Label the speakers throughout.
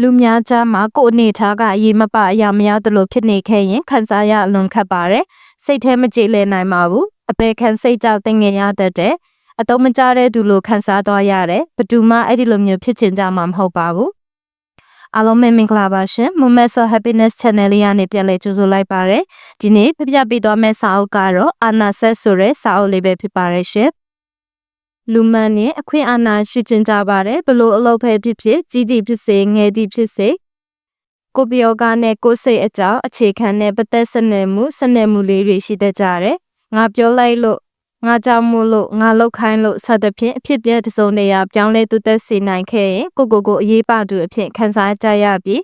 Speaker 1: လူများကြားမှာကိုယ်အနေထားကအရေးမပအရာမရသလိုဖြစ်နေခဲ့ရင်ခံစားရအလွန်ခက်ပါတယ်စိတ်ထဲမကြည်လည်နိုင်ပါဘူးအပေခံစိတ်ကြောက်တင်ငင်ရတတ်တဲ့အတုံးမကြတဲ့သူလိုခံစားသွားရတယ်ဘယ်သူမှအဲ့ဒီလိုမျိုးဖြစ်ချင်ကြမှာမဟုတ်ပါဘူးအားလုံးပဲမင်္ဂလာပါရှင် Moment of Happiness Channel လေးကနေပြန်လည်ကြိုဆိုလိုက်ပါရယ်ဒီနေ့ပြပြပေးသွားမယ့်စာအုပ်ကတော့အာနာဆက်ဆိုတဲ့စာအုပ်လေးပဲဖြစ်ပါရယ်ရှင် လူမှန်နဲ့အခွင့်အာဏာရှိချင်ကြပါတယ်ဘလို့အလုပ်ဖဲဖြစ်ဖြစ်ကြီးတီဖြစ်စေငယ်တီဖြစ်စေကိုပြောကနဲ့ကိုစိတ်အကြောင်းအခြေခံတဲ့ပတ်သက်ဆက်နွယ်မှုဆက်နွယ်မှုလေးတွေရှိတတ်ကြတယ်ငါပြောလိုက်လို့ငါကြောင့်မို့လို့ငါလောက်ခိုင်းလို့စသဖြင့်အဖြစ်ပြက်တစုံတရာပြောင်းလဲသူသက်စေနိုင်ခဲ့ရင်ကိုကိုကိုအရေးပါသူအဖြစ်ခံစားကြရပြီး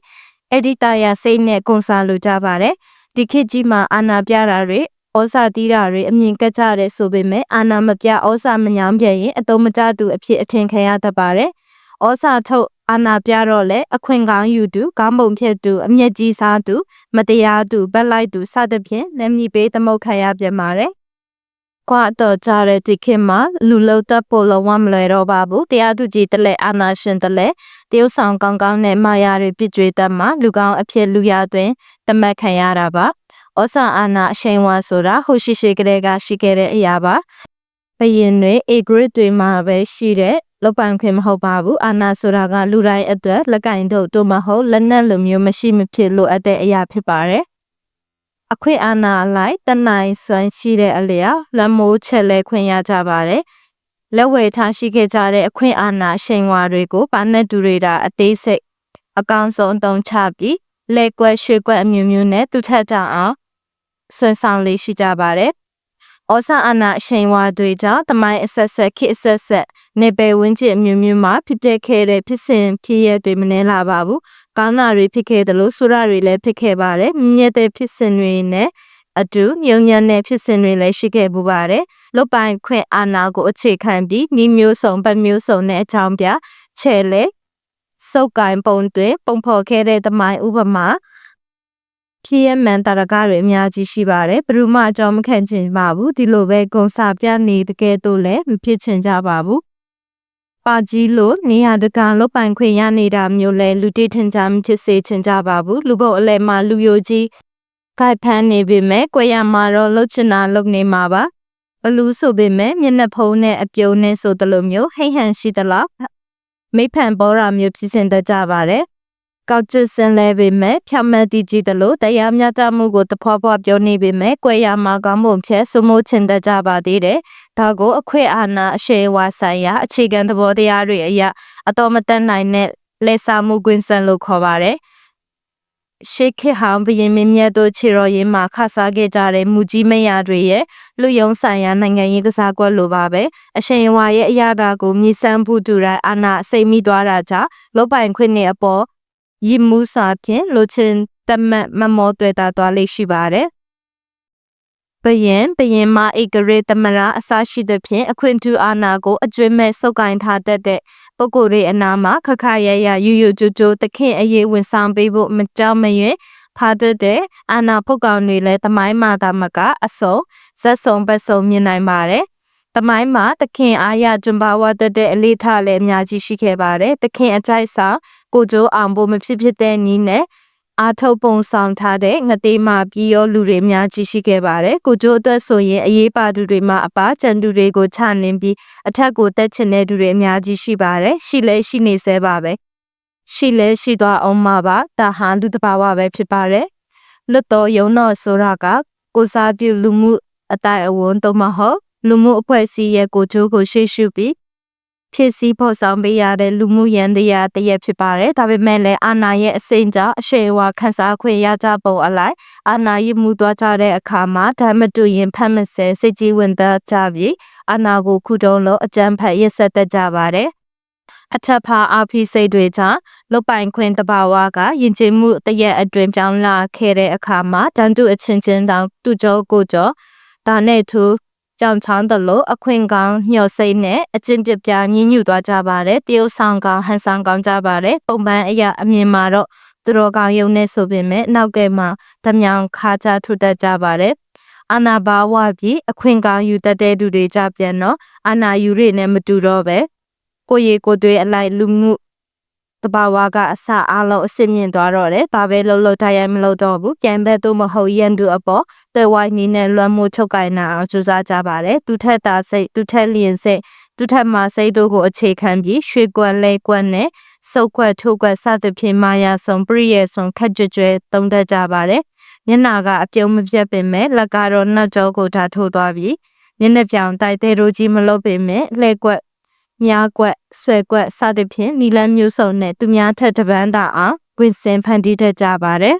Speaker 1: အဲ့ဒီတာယာစိတ်နဲ့ကွန်ဆာလိုကြပါတယ်ဒီခေတ်ကြီးမှာအာနာပြတာတွေ ဩဇာတီးတာတွေအမြင်ကကြတဲ့ဆိုပေမဲ့အာနာမပြဩဇာမညာပြရင်အတုံးမကျသူအဖြစ်အထင်ခံရတတ်ပါတယ်။ဩဇာထုတ်အာနာပြတော့လေအခွင့်ကောင်းယူသူကောင်းပုံဖြတ်သူအမျက်ကြီးစားသူမတရားသူဘက်လိုက်သူစသဖြင့်လက်မြပေးသမုတ်ခံရပြန်ပါတယ်။ကွာတော့ကြတဲ့ဒီခေတ်မှာလူလုံးတက်ဖို့လုံးဝမလွယ်တော့ပါဘူး။တရားသူကြီးတလဲအာနာရှင်တလဲတရုတ်ဆောင်ကောင်းကောင်းနဲ့မာယာတွေပြည့်ကျွေးတတ်မှာလူကောင်းအဖြစ်လူရသွင်းတမတ်ခံရတာပါ။ ဩဇာအာဏာအရှိန်ဝါဆိုတာဟိုရှိရှိကလေးကရှိခဲ့တဲ့အရာပါဘယင်တွေ A grade တွေမှာပဲရှိတဲ့လောက်ပိုင်ခွင့်မဟုတ်ပါဘူးအာဏာဆိုတာကလူတိုင်းအတွက်လက်ကင်တို့တို့မဟုတ်လက်နက်လိုမျိုးမရှိမဖြစ်လို့အပ်တဲ့အရာဖြစ်ပါတယ်အခွင့်အာဏာလိုက်တနိုင်စွမ်းရှိတဲ့အလျောက်လက်မိုးချက်လဲခွင့်ရကြပါတယ်လက်ဝဲထားရှိခဲ့ကြတဲ့အခွင့်အာဏာရှိန်ဝါတွေကိုဗာနက်တူတွေတာအသေးစိတ်အကောင်ဆုံးအသုံးချပြီးလက်ကွက်ရွှေကွက်အမျိုးမျိုးနဲ့သူထက်ကြအောင် ဆွမ်းဆောင်လေးရှိကြပါတယ်။ဩဇာအာဏာအရှိန်ဝါတွေကြောင့်တမိုင်းအဆက်ဆက်ခေတ်အဆက်ဆက်နေပယ်ဝင်းကျင်အမျိုးမျိုးမှာဖြစ်ပျက်ခဲ့တဲ့ဖြစ်စဉ်ဖြစ်ရတွေမနှဲလာပါဘူး။ကောင်းတာတွေဖြစ်ခဲ့တယ်လို့ဆိုရတွေလည်းဖြစ်ခဲ့ပါတယ်။မြင့်တဲ့ဖြစ်စဉ်တွေနဲ့အတူမြုံညံတဲ့ဖြစ်စဉ်တွေလည်းရှိခဲ့ပူပါတယ်။လုတ်ပိုင်ခွင့်အာဏာကိုအခြေခံပြီးညီမျိုးစုံပတ်မျိုးစုံနဲ့အကြောင်းပြချဲလေစုပ်ကိုင်ပုံတွင်ပုံဖော်ခဲ့တဲ့တမိုင်းဥပမာ ဖြစ်ရမှန်တာရကတွေအများကြီးရှိပါတယ်ဘယ်သူမှအကြောင်းမခံချင်ပါဘူးဒီလိုပဲဂုံစာပြနေတကယ်တော့လည်းမဖြစ်ချင်ကြပါဘူးပါကြီးလို့နေရာတကာလုတ်ပိုင်ခွင့်ရနေတာမျိုးလဲလူတိထင်ကြမဖြစ်စေချင်ကြပါဘူးလူဘုတ်အလဲမှာလူယိုကြီးခိုက်ဖမ်းနေပေမဲ့ကိုရမှာတော့လှုပ်ချင်တာလုပ်နေမှာပါဘလူးဆိုပေမဲ့မျက်နှာဖုံးနဲ့အပြုံးနဲ့ဆိုတလိုမျိုးဟိဟန်ရှိသလားမိဖန်ဘောရာမျိုးဖြစ်စင်တတ်ကြပါတယ် ကောက်ကျစင်လဲပေမဲ့ဖြောက်မတ်တီကြည့်တယ်လို့တရားမျှတမှုကိုတဖွာဖွာပြောနေပေမဲ့ကွဲရမှာကောင်းမှုဖြက်စမိုးချင်တတ်ကြပါသေးတယ်။ဒါကိုအခွင့်အာဏာအရှိဝါဆိုင်ရာအခြေခံသဘောတရားတွေအရအတော်မတတ်နိုင်တဲ့လက်စာမှုကွင်းစံလို့ခေါ်ပါတယ်။ရှေခေဟောင်ဘရင်မင်းမြတ်တို့ခြေတော်ရင်းမှာခါစားခဲ့ကြတဲ့မူကြီးမယားတွေရဲ့လူယုံဆိုင်ရာနိုင်ငံရေးကစားကွက်လိုပါပဲအရှင်ဝါရဲ့အရာသာကိုမြည်ဆန်းဖို့တူတဲ့အာနာစိတ်မိသွားတာကြောင့်လုတ်ပိုင်ခွင့်နဲ့အပေါ် ရည်မှုစွာဖြင့်လိုချင်တမတ်မမောတွေ့တာသွားလိမ့်ရှိပါတယ်ဘယင်ဘယင်မဧကရေတမရာအစရှိသဖြင့်အခွင့်ထူအာနာကိုအကျွမ်းမဲ့စုပ်ကိုင်ထားတတ်တဲ့ပုဂ္ဂိုလ်တွေအနာမှာခခရရယူယူကြိုကြိုတခင်အရေးဝင်ဆောင်ပေးဖို့မကြောက်မရွံ့ဖာတတ်တဲ့အာနာဖုတ်ကောင်တွေလည်းတမိုင်းမာတာမကအစုံဇက်စုံပတ်စုံမြင်နိုင်ပါတယ်တမိုင်းမှာသခင်အားရကျွံပါဝတ်တဲ့အလေးထားလည်းအများကြီးရှိခဲ့ပါတယ်။သခင်အကြိုက်စာ ကိုကျိုးအောင်ဖို့မဖြစ်ဖြစ်တဲ့နီးနဲ့အာထုတ်ပုံဆောင်ထားတဲ့ငသေးမာပြီးရောလူတွေအများကြီးရှိခဲ့ပါတယ်။ကိုကျိုးအတွက်ဆိုရင်အရေးပါသူတွေမှာအပါကျန်သူတွေကိုချနင်းပြီးအထက်ကိုတက်ချင်တဲ့သူတွေအများကြီးရှိပါတယ်။ရှိလဲရှိနေသေးပါပဲ။ရှိလဲရှိသွားအောင်မှာပါ။ဒါဟန်လူတဘာဝပဲဖြစ်ပါတယ်။လွတ်တော်ယုံတော်ဆိုတာကကိုစားပြုလူမှုအတိုင်းအဝန်တော့မဟုတ်လူမှုအဖွဲ့အစည်းရဲ့ကိုချိုးကိုရှေ့ရှုပြီး ဖြစ်စည်းဖို့ဆောင်ပေးရတဲ့လူမှုရန်တရားတရက်ဖြစ်ပါတယ်။ဒါပေမဲ့လည်းအာဏာရဲ့အစိမ့်ကြောင့်အရှိန်အဝါခန်းစားခွင့်ရကြပုံအလိုက်အာဏာရမှုသွားကြတဲ့အခါမှာဓမ္မတူရင်ဖတ်မဆဲစိတ်ကြီးဝင်သားကြပြီးအာဏာကိုခုတုံးလို့အကြမ်းဖက်ရစ်ဆက်တတ်ကြပါတယ်။အထက်ဖာအဖိစိတ်တွေကြောင့်လုတ်ပိုင်ခွင့်တဘာဝကယဉ်ကျေးမှုတရက်အတွင်ပြောင်းလာခဲ့တဲ့အခါမှာတန်တုအချင်းချင်းတောင်သူ့ကြောကိုကြောဒါနဲ့သူ ကြောင်ချောင်းတလို့အခွင့်ကောင်းညှော်စိတ်နဲ့အကျင့်ပြပြညှဉ်းညူသွားကြပါတယ်တရုတ်ဆောင်ကောင်းဟန်ဆောင်ကောင်းကြပါတယ်ပုံပန်းအရာအမြင်မှာတော့သူတော်ကောင်းယုံနေဆိုပေမဲ့နောက်ကဲမှာဓမြောင်ခါချထုတတ်ကြပါတယ်အာနာဘာဝပြီးအခွင့်ကောင်းယူတတ်တဲ့သူတွေကြပြန်တော့အာနာယူရနဲ့မတူတော့ပဲကိုရီကိုတွေအလိုက်လူမှု တဘာဝကအစအားလုံးအစစ်မြင့်သွားတော့တယ်။ဘာပဲလှုပ်လှုပ်တိုင်းရိုက်မလှုပ်တော့ဘူး။ပြန်ဘက်သို့မဟုတ်ရန်သူအပေါ်သွဲဝိုင်းနီးနဲ့လွှမ်းမိုးချုပ်ကိုင်နာအောင်ကြိုးစားကြပါတယ်။သူထက်သာစိတ်သူထက်လျင်စိတ်သူထက်မှစိတ်တို့ကိုအခြေခံပြီးရွှေကွက်လဲကွက်နဲ့စုပ်ကွက်ထိုးကွက်စသဖြင့်မာယာဆောင်ပရိယေဆောင်ခက်ကြွကြွတုံးတတ်ကြပါတယ်။မျက်နာကအပြုံးမပြတ်ပင်မဲ့လက်ကတော့နှောက်ကြောကိုထားထိုးသွားပြီးမျက်နှာပြောင်တိုက်တဲ့ရိုကြီးမလုပ်ပင်မဲ့လှဲကွက် မြားကွက်ဆွဲကွက်စသဖြင့်နီလန်းမျိုးစုံနဲ့သူများထက်တပန်းသာအောင်ကွင်စင်ဖန်တီးတတ်ကြပါတယ်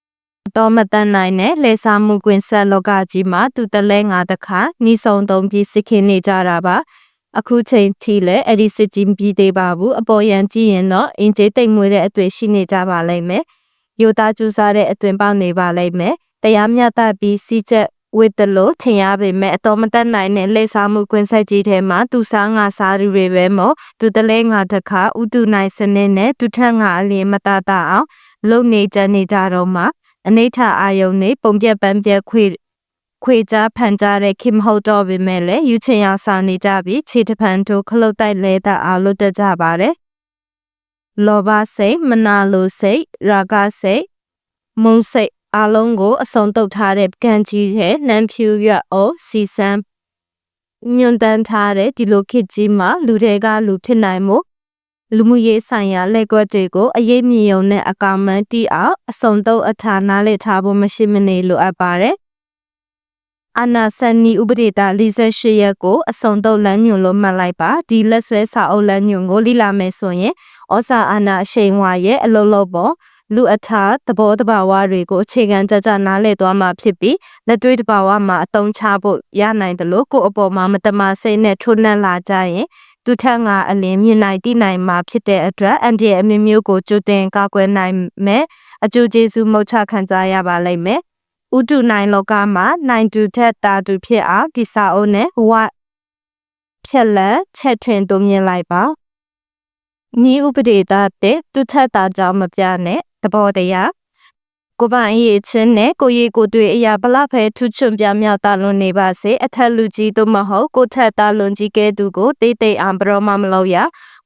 Speaker 1: ။တော်မတန်နိုင်တဲ့လေစာမှုကွင်ဆက်လောကကြီးမှာသူတလဲငါတခါနီးဆုံသုံးပြီးစစ်ခင်းနေကြတာပါ။အခုချိန်ထိလည်းအဲ့ဒီစစ်ကြီးမပြီးသေးပါဘူးအပေါ်ရန်ကြည့်ရင်တော့အင်ဂျေးတိတ်မွေးတဲ့အတွေ့ရှိနေကြပါလိမ့်မယ်။ယူသားကျူစားတဲ့အသွင်ပေါက်နေပါလိမ့်မယ်။တရားမျှတပြီးစီးချက် ဝစ်တလို့ထင်ရပေမဲ့အတော်မတက်နိုင်တဲ့လက်စားမှုကွင်းဆက်ကြီးထဲမှာသူစားငါစားသူတွေပဲမို့သူတလဲငါတခါဥတုနိုင်စနစ်နဲ့သူထက်ငါအလင်းမတတအောင်လုံနေကြနေကြတော့မှအနိဋ္ဌအာယုန်နေပုံပြက်ပန်းပြက်ခွေခွေကြားဖန်ကြတဲ့ခင်ဟုတ်တော့ပေမဲ့လည်းယူချင်ရစာနေကြပြီးခြေတဖန်တို့ခလုတ်တိုက်လဲတာအောင်လုပ်တတ်ကြပါတယ်လောဘစိတ်မနာလိုစိတ်ရာဂစိတ်မုန်းစိတ် အလုံးကိုအစုံတုပ်ထားတဲ့ကံကြီးရဲ့နံဖြူရွက်အိုစီစံညွန်တန်းထားတဲ့ဒီလိုခေတ်ကြီးမှာလူတွေကလူဖြစ်နိုင်မှုလူမှုရေးဆိုင်ရာလက်ကွက်တွေကိုအရေးမြင်ုံနဲ့အကောင်မန်းတီးအောင်အစုံတုပ်အထာနားလည်ထားဖို့မရှိမနေလိုအပ်ပါတယ်အနာဆန်နီဥပဒေတာ48ရက်ကိုအစုံတုပ်လမ်းညွှန်လို့မှတ်လိုက်ပါဒီလက်ဆွဲစာအုပ်လမ်းညွှန်ကိုလိလာမယ်ဆိုရင်ဩစာအာနာအရှိန်ဝါရဲ့အလုံးလုံးပေါ် လူအထာသဘောတဘာဝတွေကိုအခြေခံကြကြနားလည်သွားမှာဖြစ်ပြီးလက်တွေ့တဘာဝမှာအသုံးချဖို့ရနိုင်တယ်လို့ကိုယ့်အပေါ်မှာမတမစိတ်နဲ့ထွန်းနှံလာကြရင်သူထက်ငါအလင်းမြင်နိုင်တိနိုင်မှာဖြစ်တဲ့အတွက်အန်တီရဲ့အမျိုးမျိုးကိုကြိုတင်ကာကွယ်နိုင်မယ်အကျိုးကျေးဇူးမုတ်ချခံစားရပါလိမ့်မယ်ဥတုနိုင်လောကမှာနိုင်တူထက်တာတူဖြစ်အောင်ဒီစာအုပ်နဲ့ဝဖြက်လက်ချက်ထွင်တုံမြင်လိုက်ပါဤဥပဒေသားတဲ့သူထက်တာကြောင့်မပြနဲ့သ ဘောတရားကိုပိုင်ရေးချင်းနဲ့ကိုရီကိုတွေ့အရာဘလဖဲထူးချွန်ပြမြောက်တာလွန်နေပါစေအထက်လူကြီးတို့မဟုတ်ကိုထက်တာလွန်ကြီးကဲသူကိုတိတ်တိတ်အောင်ဘရောမမလို့ရ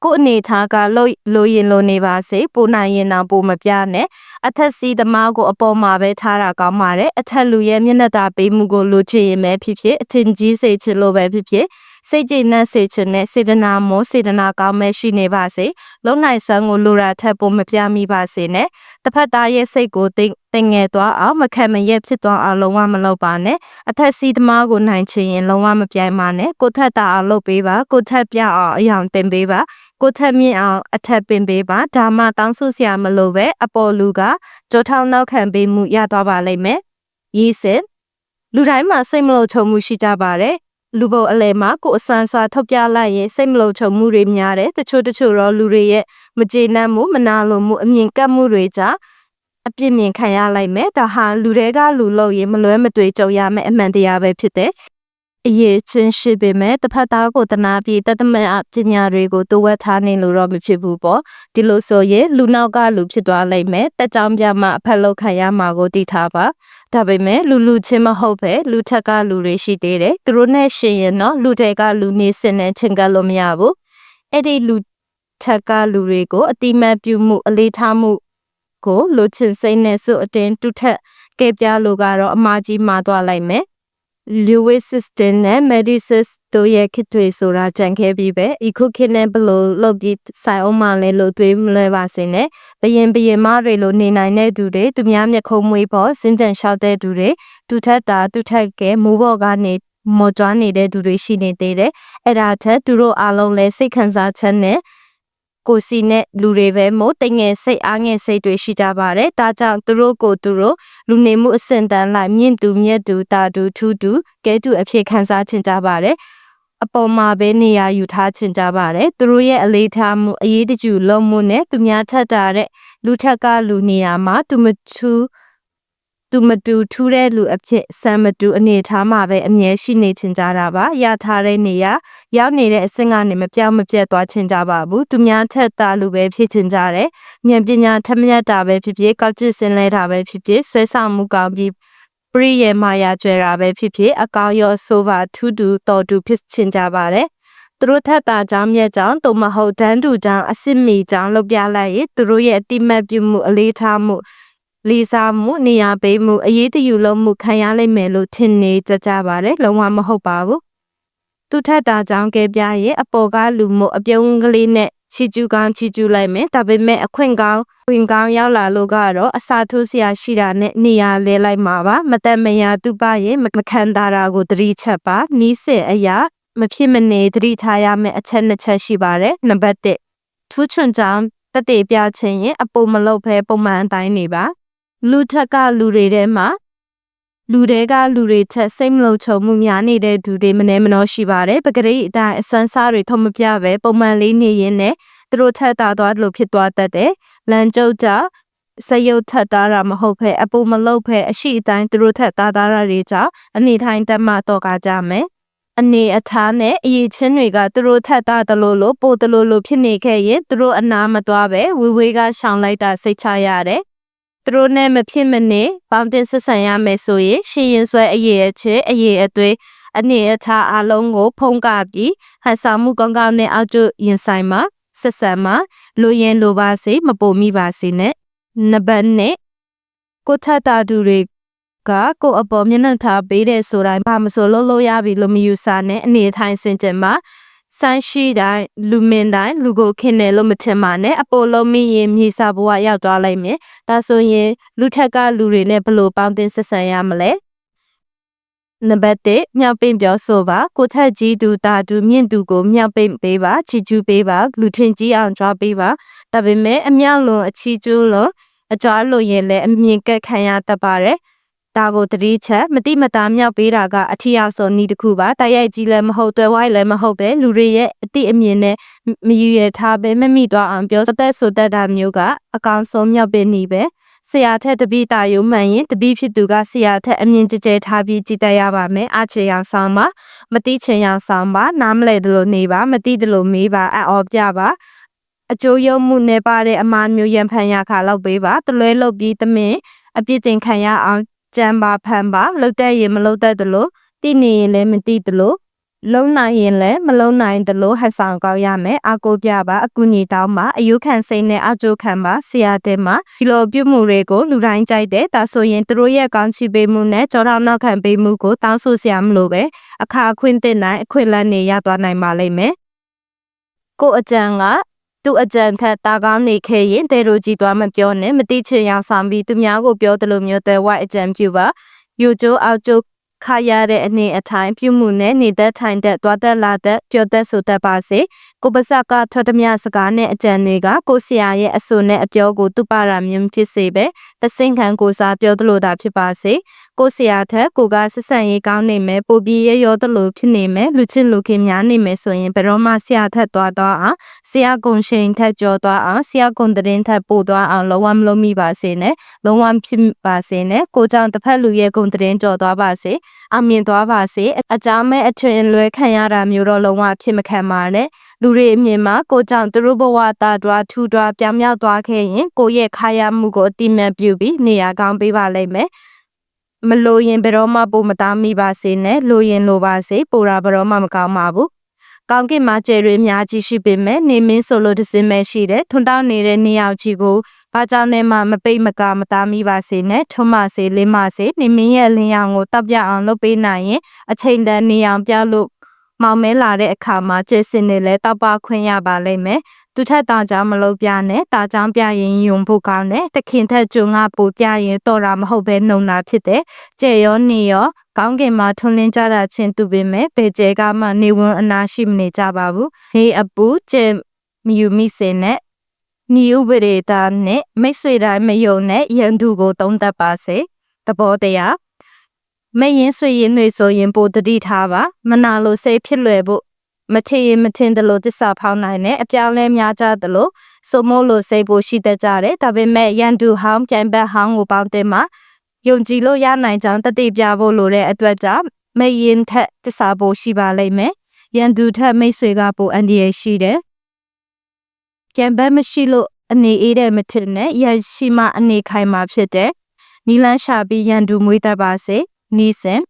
Speaker 1: ကိုအနေထားကလို့လိုရင်လိုနေပါစေပိုနိုင်ရင်တော့ပိုမပြနဲ့အထက်စီသမားကိုအပေါ်မှာပဲထားတာကောင်းပါတယ်အထက်လူရဲ့မျက်နှာသာပေးမှုကိုလိုချင်ရင်ပဲဖြစ်ဖြစ်အထင်ကြီးစေချင်လို့ပဲဖြစ်ဖြစ် စိတ်ကြည်နက်စေချင်တဲ့စေတနာမောစေတနာကောင်းမဲ့ရှိနေပါစေလုံနိုင်စွမ်းကိုလိုရာထက်ပိုမပြမိပါစေနဲ့တစ်ဖက်သားရဲ့စိတ်ကိုသိတင်ငယ်သွားအောင်မခံမရက်ဖြစ်သွားအောင်လုံးဝမလုပ်ပါနဲ့အထက်စီးသမားကိုနိုင်ချင်ရင်လုံးဝမပြိုင်ပါနဲ့ကိုထက်တာအောင်လုပ်ပေးပါကိုထက်ပြအောင်အယောင်တင်ပေးပါကိုထက်မြင့်အောင်အထက်ပင်ပေးပါဒါမှတောင်းဆုစရာမလိုပဲအပေါ်လူကကြောထောင်းနောက်ခံပေးမှုရသွားပါလိမ့်မယ်ရီးစစ်လူတိုင်းမှာစိတ်မလို့ချုံမှုရှိကြပါတယ် လူပုံအလဲမှာကိုအစွမ်းစွာထုတ်ပြလိုက်ရင်စိတ်မလုံခြုံမှုတွေများတယ်တချို့တချို့တော့လူတွေရဲ့မကျေနပ်မှုမနာလိုမှုအမြင်ကပ်မှုတွေကြောင့်အပြစ်မြင်ခံရလိုက်မယ်ဒါဟာလူတွေကလူလို့ရင်မလွဲမသွေကြုံရမယ့်အမှန်တရားပဲဖြစ်တယ် အရေးချင်းရှိပေမဲ့တစ်ဖက်သားကိုတနာပြီးတသမန်ပညာတွေကိုတိုးဝက်ထားနေလို့တော့မဖြစ်ဘူးပေါ့ဒီလိုဆိုရင်လူနောက်ကလူဖြစ်သွားလိမ့်မယ်တက်ကြောင်ပြမှအဖက်လောက်ခံရမှာကိုသိထားပါဒါပေမဲ့လူလူချင်းမဟုတ်ပဲလူထက်ကလူတွေရှိသေးတယ်သူတို့နဲ့ရှင်ရင်တော့လူတွေကလူနေစင်နဲ့ချင်းကပ်လို့မရဘူးအဲ့ဒီလူထက်ကလူတွေကိုအတိမတ်ပြုမှုအလေးထားမှုကိုလိုချင်စိတ်နဲ့စွအတင်းတူထက်ကဲပြလို့ကတော့အမားကြီးမှာသွားလိုက်မယ် Lewis System နဲ့ Medicis တို့ရဲ့ခစ်တွေဆိုတာကြံခဲ့ပြီးပဲအခုခေတ်နဲ့ဘလို့လုပ်ပြီးဆိုင်အောင်မှလည်းလို့တွေးမလဲပါစေနဲ့ဘယင်ဘယင်မတွေလိုနေနိုင်တဲ့သူတွေသူများမျက်ခုံးမွေးဖို့စင်ကြံလျှောက်တဲ့သူတွေသူထက်တာသူထက်ကဲမိုးဘော်ကနေမော်ကြွားနေတဲ့သူတွေရှိနေသေးတယ်အဲ့ဒါထက်သူတို့အားလုံးလည်းစိတ်ခံစားချက်နဲ့ ကိုစီနဲ့လူတွေပဲမို့တငယ်စိတ်အားငယ်စိတ်တွေရှိကြပါတယ်။ဒါကြောင့်သူတို့ကိုသူတို့လူနေမှုအဆင့်တန်းလိုက်မြင့်တူမြတ်တူတာတူထူးတူကဲတူအဖြစ်ခံစားချင်ကြပါတယ်။အပေါ်မှာပဲနေရာယူထားချင်ကြပါတယ်။သူတို့ရဲ့အလေးထားမှုအရေးတကျလုံးမှုနဲ့သူများထက်တာတဲ့လူထက်ကလူနေရာမှာသူမထူး သူမတူထူးတဲ့လူအဖြစ်စံမတူအနေထားမှာပဲအမြဲရှိနေချင်ကြတာပါရထားတဲ့နေရာရောက်နေတဲ့အဆင့်ကနေမပြောင်းမပြတ်သွားချင်ကြပါဘူးသူများထက်သားလူပဲဖြစ်ချင်ကြတယ်ဉာဏ်ပညာထက်မြက်တာပဲဖြစ်ဖြစ်ကောက်ကျစ်စင်လဲတာပဲဖြစ်ဖြစ်ဆွဲဆောင်မှုကောင်းပြီးပရိယေမာယာကျွဲတာပဲဖြစ်ဖြစ်အကောင်ရောဆိုပါထူးတူတော်တူဖြစ်ချင်ကြပါတယ်သူတို့ထက်တာကြောင့်မြက်ကြောင့်တုံမဟုတ်တန်းတူကြောင့်အစစ်မီကြောင့်လုပ်ပြလိုက်ရင်သူတို့ရဲ့အတိမတ်ပြုမှုအလေးထားမှု လေးစားမှုနေရာပေးမှုအရေးတယူလုံးမှုခံရလိမ့်မယ်လို့ထင်နေကြကြပါတယ်လုံးဝမဟုတ်ပါဘူးသူထက်တာကြောင့်ကဲပြရင်အပေါ်ကလူမှုအပြုံးကလေးနဲ့ချီကျူးကောင်းချီကျူးလိုက်မယ်ဒါပေမဲ့အခွင့်ကောင်းခွင့်ကောင်းရောက်လာလို့ကတော့အစာထိုးစရာရှိတာနဲ့နေရာလဲလိုက်မှာပါမတက်မယာသူပရဲ့မခံတာတာကိုသတိချက်ပါနီးစစ်အရာမဖြစ်မနေသတိထားရမယ့်အချက်နှစ်ချက်ရှိပါတယ်နံပါတ်1ထူးချွန်ကြောင်းတတိပြခြင်းရင်အပေါ်မလုပ်ဘဲပုံမှန်အတိုင်းနေပါ လူထက်ကလူတွေထဲမှာလူတွေကလူတွေချက်စိတ်မလုံခြုံမှုများနေတဲ့သူတွေမနှဲမနှောရှိပါတယ်ပဂရိအတိုင်းအစွမ်းစားတွေထုံမပြပဲပုံမှန်လေးနေရင်းနဲ့သူတို့ထက်တာသွားလို့ဖြစ်သွားတတ်တယ်လမ်းကျုပ်ကြစရုပ်ထက်သားတာမဟုတ်ဖဲအပူမလုပ်ဖဲအရှိအတိုင်းသူတို့ထက်သားသားတာတွေကြောင့်အနေထိုင်တက်မှတော့ကားကြမယ်အနေအထားနဲ့အရေးချင်းတွေကသူတို့ထက်သားတလို့လို့ပို့တလို့လို့ဖြစ်နေခဲ့ရင်သူတို့အနာမသွားပဲဝေဝေးကရှောင်လိုက်တာစိတ်ချရတယ် သူတို့နဲ့မဖြစ်မနေပေါင်းတင်ဆက်ဆံရမယ်ဆိုရင်ရှင်ရင်ဆွဲအရေးအချင်းအရေးအသွေးအနေအထားအလုံးကို ဖုံးကပြီးဟန်ဆောင်မှုကောင်းကောင်းနဲ့အောက်ကျရင်ဆိုင်မှာဆက်ဆံမှာလိုရင်လိုပါစေမပိုမိပါစေနဲ့နံပါတ်1ကိုထတာသူတွေကကိုအပေါ်မျက်နှာထားပေးတဲ့ဆိုတိုင်းဘာမဆိုလို့လို့ရပြီလို့မယူဆနဲ့အနေထိုင်စင်ကြင်မှာ ဆန်းရှိတိုင်းလူမင်းတိုင်းလူကိုခင်တယ်လို့မထင်ပါနဲ့အပေါ်လုံးမင်းရင်မြေစာဘဝရောက်သွားလိုက်မယ်ဒါဆိုရင်လူထက်ကလူတွေနဲ့ဘလို့ပေါင်းတင်ဆက်ဆံရမလဲနံပါတ်1မြောက်ပင်ပြောဆိုပါကိုထက်ကြီးသူတာသူမြင့်သူကိုမြောက်ပင်ပေးပါချီကျူးပေးပါလူထင်ကြီးအောင်ကြွားပေးပါဒါပေမဲ့အမြောက်လွန်အချီကျူးလွန်အကြွားလို့ရင်လည်းအမြင်ကက်ခံရတတ်ပါတယ် ဒါကိုတတိချက်မတိမတာမြောက်ပေးတာကအထီရောက်ဆုံးဤတစ်ခုပါတိုက်ရိုက်ကြီးလည်းမဟုတ်တွယ်ဝိုင်းလည်းမဟုတ်ပဲလူတွေရဲ့အတိအမြင်နဲ့မယူရထားပဲမမိသွားအောင်ပြောစတဲ့ဆိုတတ်တာမျိုးကအကောင်ဆုံးမြောက်ပေးနေပဲဆရာထက်တပိတာယုံမှန်ရင်တပိဖြစ်သူကဆရာထက်အမြင်ကြကြထားပြီးကြည်တတ်ရပါမယ်အချေရောင်ဆောင်ပါမတိချင်ရောင်ဆောင်ပါနားမလဲတယ်လို့နေပါမတိတယ်လို့မေးပါအော်ပြပါအကျိုးယုံမှုနဲ့ပါတဲ့အမားမျိုးရန်ဖန်ရခါလောက်ပေးပါတလွဲလုပ်ပြီးတမင်အပြစ်တင်ခံရအောင် ကြံပါဖန်ပါလှုပ်တဲ့ရင်မလှုပ်တတ်တယ်လို့တိနေရင်လည်းမတိတယ်လို့လုံနိုင်ရင်လည်းမလုံနိုင်တယ်လို့ဟတ်ဆောင်ကောက်ရမယ်အကိုပြပါအကူညီတောင်းပါအယုခံစိတ်နဲ့အကျိုးခံပါဆရာတဲ့မှာဒီလိုပြုမှုတွေကိုလူတိုင်းကြိုက်တယ်ဒါဆိုရင်သူတို့ရဲ့ကောင်းချီးပေးမှုနဲ့ကြောတော်နောက်ခံပေးမှုကိုတောင်းဆိုစရာမလိုပဲအခါအခွင့်တင်နိုင်အခွင့်အလမ်းနေရသွားနိုင်ပါလိမ့်မယ်ကိုအကြံက သူအကြံထက်တာကောင်းနေခဲ့ရင်တဲတို့ကြည်သွားမပြောနဲ့မတိချင်အောင်ဆောင်ပြီးသူများကိုပြောတယ်လို့မျိုးတဲဝိုက်အကြံပြုပါယူကျိုးအောက်ကျိုးခါရတဲ့အနေအထိုင်ပြုမှုနဲ့နေသက်ထိုင်သက်သွားသက်လာသက်ပြောသက်ဆိုတတ်ပါစေ ကိုပစကထွက်သမျှစကားနဲ့အကြံတွေကကိုဆရာရဲ့အဆိုနဲ့အပြောကိုသူပါရမြင်ဖြစ်စေပဲသစင်ခံကိုစားပြောသလိုသာဖြစ်ပါစေကိုဆရာထက်ကိုကဆက်ဆံရေးကောင်းနေမယ်ပိုပြီးရရောသလိုဖြစ်နေမယ်လူချင်းလူခင်များနေမယ်ဆိုရင်ဘယ်တော့မှဆရာထက်သွားသွားအောင်ဆရာကုံရှိန်ထက်ကြောသွားအောင်ဆရာကုံတရင်ထက်ပို့သွားအောင်လုံးဝမလုပ်မိပါစေနဲ့လုံးဝဖြစ်ပါစေနဲ့ကိုကြောင့်တစ်ဖက်လူရဲ့ကုံတရင်ကြောသွားပါစေအမြင်သွားပါစေအကြောင်းမဲ့အထင်လွဲခံရတာမျိုးတော့လုံးဝဖြစ်မခံပါနဲ့လူတွေအမြင်မှာကိုကြောင့်သူတို့ဘဝတာတွားထူတွားပြောင်းမြောက်သွားခဲ့ရင်ကိုရဲ့ခါရမှုကိုအတိမတ်ပြုပြီးနေရာကောင်းပေးပါလိမ့်မယ်မလို့ရင်ဘယ်တော့မှပိုမသားမိပါစေနဲ့လိုရင်လိုပါစေပိုတာဘယ်တော့မှမကောင်းပါဘူးကောင်းကင်မှာကျယ်တွေအများကြီးရှိပေမဲ့နေမင်းဆိုလို့တစ်စင်းပဲရှိတယ်ထွန်းတောက်နေတဲ့နေရောက်ချီကိုဘာကြောင့်လဲမှမပိတ်မကမသားမိပါစေနဲ့ထွန်းမစေလင်းမစေနေမင်းရဲ့လင်းရောင်ကိုတပ်ပြအောင်လုပ်ပေးနိုင်ရင်အချိန်တန်နေအောင်ပြလို့ မောင်မဲလာတဲ့အခါမှာကျဲစင်နေလဲတောက်ပခွင့်ရပါလိမ့်မယ်သူထက်တာကြောင့်မလုပ်ပြနဲ့တာကြောင့်ပြရင်ယုံဖို့ကောင်းတယ်တခင်ထက်ကျုံငါပိုပြရင်တော်တာမဟုတ်ပဲနှုံတာဖြစ်တယ်ကျဲရောနေရောကောင်းကင်မှာထွန်းလင်းကြတာချင်းတူပေမဲ့ဘယ်ကျဲကမှနေဝန်အနာရှိမနေကြပါဘူးဟေးအပူကျဲမြူမိစင်နဲ့နီဥပဒေတာနဲ့မိတ်ဆွေတိုင်းမယုံနဲ့ရန်သူကိုတုံးသက်ပါစေသဘောတရား မရင်ဆွေရင်တွေဆိုရင်ပိုတတိထားပါမနာလို့စိတ်ဖြစ်လွယ်ဖို့မထင်ရင်မထင်တယ်လို့တစ္ဆာဖောင်းနိုင်တယ်အပြောင်းလဲများကြတယ်လို့ဆိုမို့လို့စိတ်ဖို့ရှိတတ်ကြတယ်ဒါပေမဲ့ရန်သူဟောင်းပြန်ဘက်ဟောင်းကိုပေါင်းတင်မှာယုံကြည်လို့ရနိုင်ကြောင်းတတိပြဖို့လိုတဲ့အတွက်ကြောင့်မရင်ထက်တစ္ဆာဖို့ရှိပါလိမ့်မယ်ရန်သူထက်မိတ်ဆွေကပိုအန္တရာယ်ရှိတယ်ပြန်ဘက်မရှိလို့အနေအေးတဲ့မထင်နဲ့ရန်ရှိမှအနေခိုင်မှဖြစ်တဲ့နီလန်းရှာပြီးရန်သူမွေးတတ်ပါစေ နီးစင်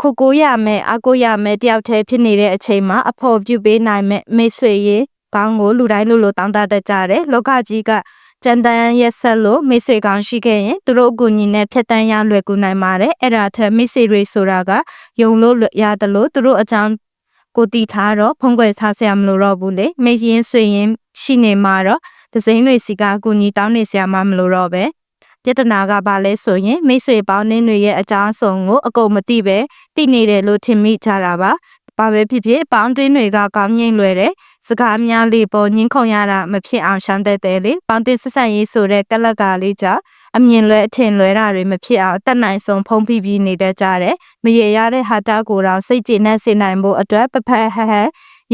Speaker 1: ခုကိုရမယ်အကိုရမယ်တယောက်တည်းဖြစ်နေတဲ့အချိန်မှာအဖို့ပြုပေးနိုင်မဲ့မိတ်ဆွေရေးကောင်းကိုလူတိုင်းလူလိုတောင်းတတတ်ကြတယ်လောကကြီးကကြံတန်းရက်ဆက်လို့မိတ်ဆွေကောင်းရှိခဲ့ရင်သူတို့အကူအညီနဲ့ဖြတ်တန်းရလွယ်ကူနိုင်ပါတယ်အဲ့ဒါထက်မိတ်ဆွေတွေဆိုတာကယုံလို့ရတယ်လို့သူတို့အကြောင်းကိုတီထားတော့ဖုံးကွယ်ထားဆရာမလို့တော့ဘူးလေမိတ်ရင်ဆွေရင်ရှိနေမှာတော့ဒစိမ့်တွေစီကအကူအညီတောင်းနေဆရာမမလို့တော့ပဲ ပြဿနာကဘာလဲဆိုရင်မိတ်ဆွေပေါင်းနှင်းတွေရဲ့အကြောင်းအစုံကိုအကုန်မသိပဲသိနေတယ်လို့ထင်မိကြတာပါဘာပဲဖြစ်ဖြစ်ပေါင်းတင်းတွေကကောင်းငင်လွယ်တယ်စကားများလေးပေါ်ညင်းခုန်ရတာမဖြစ်အောင်ရှမ်းတဲ့တယ်လေပေါင်းတင်းဆက်ဆံရေးဆိုတဲ့ကလက်ကလေးကြောင့်အမြင်လွဲအထင်လွဲတာတွေမဖြစ်အောင်တက်နိုင်ဆုံးဖုံးဖိပြီးနေတတ်ကြတယ်မရေရတဲ့ဟာတာကိုတော့စိတ်ကြည်နဲ့စေနိုင်ဖို့အတွက်ပဖက်ဟဟ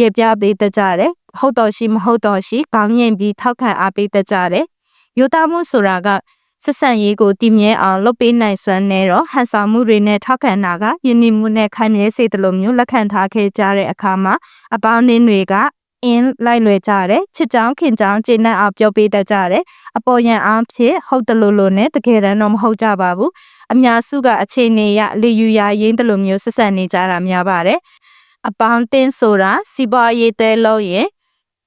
Speaker 1: ရေပြပေးတတ်ကြတယ်ဟုတ်တော်ရှိမဟုတ်တော်ရှိကောင်းငင်ပြီးထောက်ခံအားပေးတတ်ကြတယ်ယူသားမှုဆိုတာက ဆက်ဆံရေးကိုတည်မြဲအောင်လုပ်ပေးနိုင်စွမ်းနဲ့တော့ဟန်ဆောင်မှုတွေနဲ့ထောက်ခံတာကယဉ်ကျေးမှုနဲ့ခိုင်မြဲစေတယ်လို့မျိုးလက်ခံထားခဲ့ကြတဲ့အခါမှာအပေါင်းအသင်းတွေကအင်းလိုက်လွယ်ကြတယ်ချစ်ချောင်းခင်ချောင်းကျေနပ်အောင်ပြောပေးတတ်ကြတယ်အပေါ်ယံအားဖြင့်ဟုတ်တယ်လို့လို့နဲ့တကယ်တမ်းတော့မဟုတ်ကြပါဘူးအများစုကအခြေအနေရလေယူရရင်းတယ်လို့မျိုးဆက်ဆံနေကြတာများပါတယ်အပေါင်းတင်းဆိုတာစီးပွားရေးတဲလို့ရင်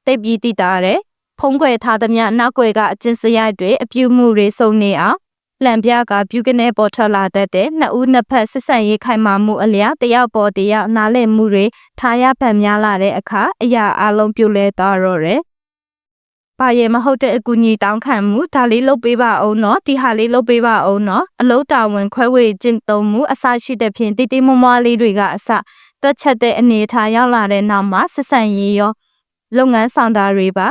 Speaker 1: တိတ်ပြီးတည်တာတယ် ဖုံးကွယ်ထားသမျှနောက်ွယ်ကအကျဉ်စရိုက်တွေအပြုမှုတွေစုံနေအောင်လံပြကဘျူကနေပေါ်ထွက်လာတတ်တဲ့နှစ်ဦးနှစ်ဖက်ဆက်ဆံရေးခိုင်မာမှုအလျောက်တယောက်ပေါ်တယောက်နားလည်မှုတွေထားရဖန်များလာတဲ့အခါအရာအလုံးပြုလဲသွားတော့တယ်။ဘာရဲ့မဟုတ်တဲ့အကူအညီတောင်းခံမှုဒါလေးလုပ်ပေးပါအောင်နော်ဒီဟာလေးလုပ်ပေးပါအောင်နော်အလုံးတာဝန်ခွဲဝေကျင့်သုံးမှုအစရှိတဲ့ဖြင့်တိတိမွမွားလေးတွေကအစတွက်ချက်တဲ့အနေအထားရောက်လာတဲ့နောက်မှာဆက်ဆံရေးရောလုပ်ငန်းဆောင်တာတွေပါ